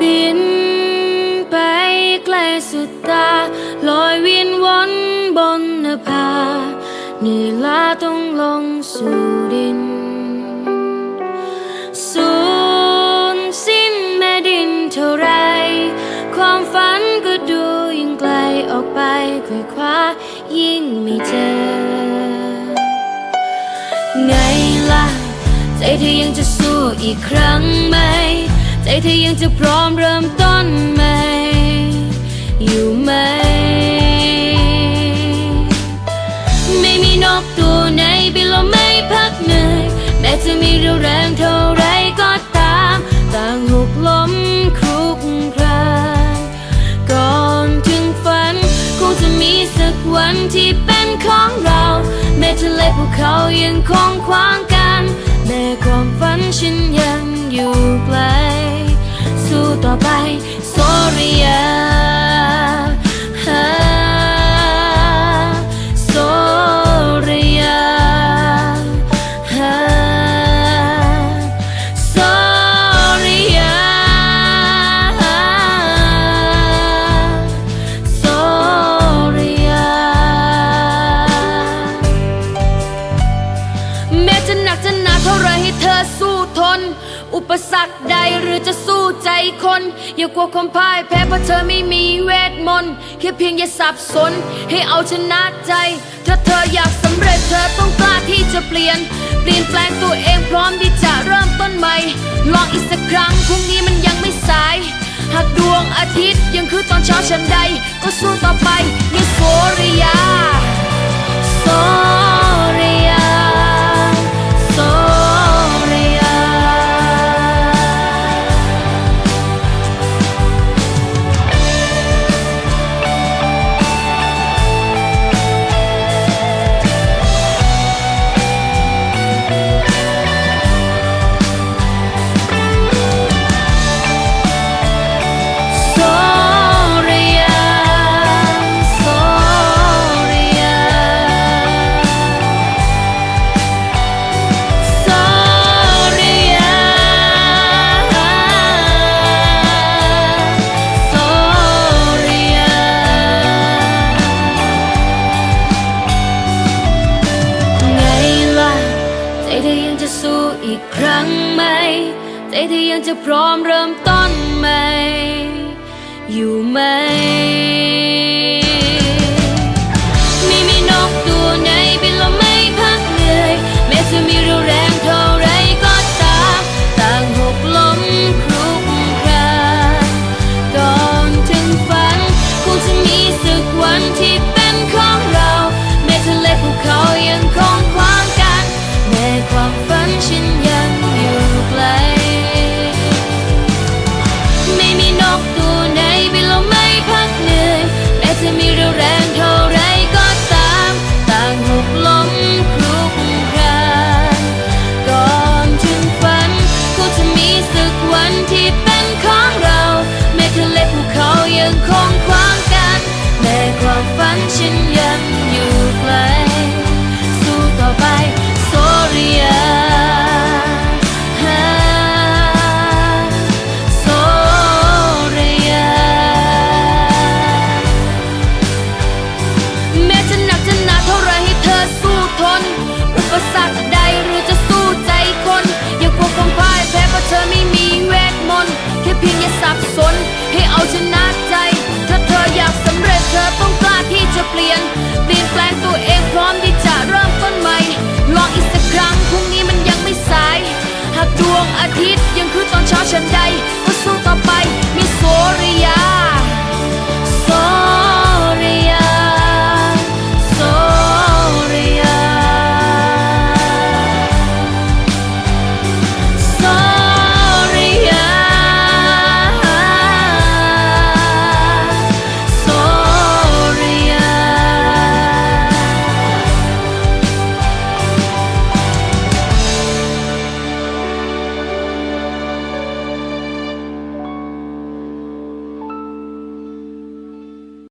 บินไปไกลสุดตา ลอยเวียนวนบนนภาเหนื่อยล้าต้องลงสู่ดิน สูญสิ้นแม่ดินเท่าไร ความฝันก็ดูยิ่งไกลออกไปค่อยคว้ายิ่งไม่เจอ ไงล่ะ ใจเธอยังจะสู้อีกครั้งไหม ใจเธอยังจะพร้อมเริ่มต้นไหม่ อยู่ไหม ไม่มีนกตัวไหนบินลมไม่พักเหนื่อยแม้จะมีเรี่ยวแรงเท่าไรก็ตาม ต่างหกล้มคลุกคลานก่อนถึงฝัน คงจะมีสักวันที่เป็นของเรา แม้ทะเลภูเขายังคงขวางกัน ความฝันฉันยังอยู่ไกล สู้ต่อไป Sorry. อุปสรรคใดหรือจะสู้ใจคน อย่ากลัวความพ่ายแพ้เพราะเธอไม่มีเวทมนต์แค่เพียงอย่าสับสน ให้เอาชนะใจ ถ้าเธออยากสำเร็จเธอต้องกล้าที่จะเปลี่ยน เปลี่ยนแปลงตัวเองพร้อมที่จะเริ่มต้นใหม่ ลองอีกสักครั้งพรุ่งนี้มันยังไม่สาย หากดวงอาทิตย์ยังคือตอนเช้าฉันใด ก็สู้ต่อไปในโซริยาโซ สู้อีกครั้งไหมใจเธอยังจะพร้อมเริ่มต้นไหม อยู่ไหม ฉันใดก็สู้ต่อไปมิสโซรี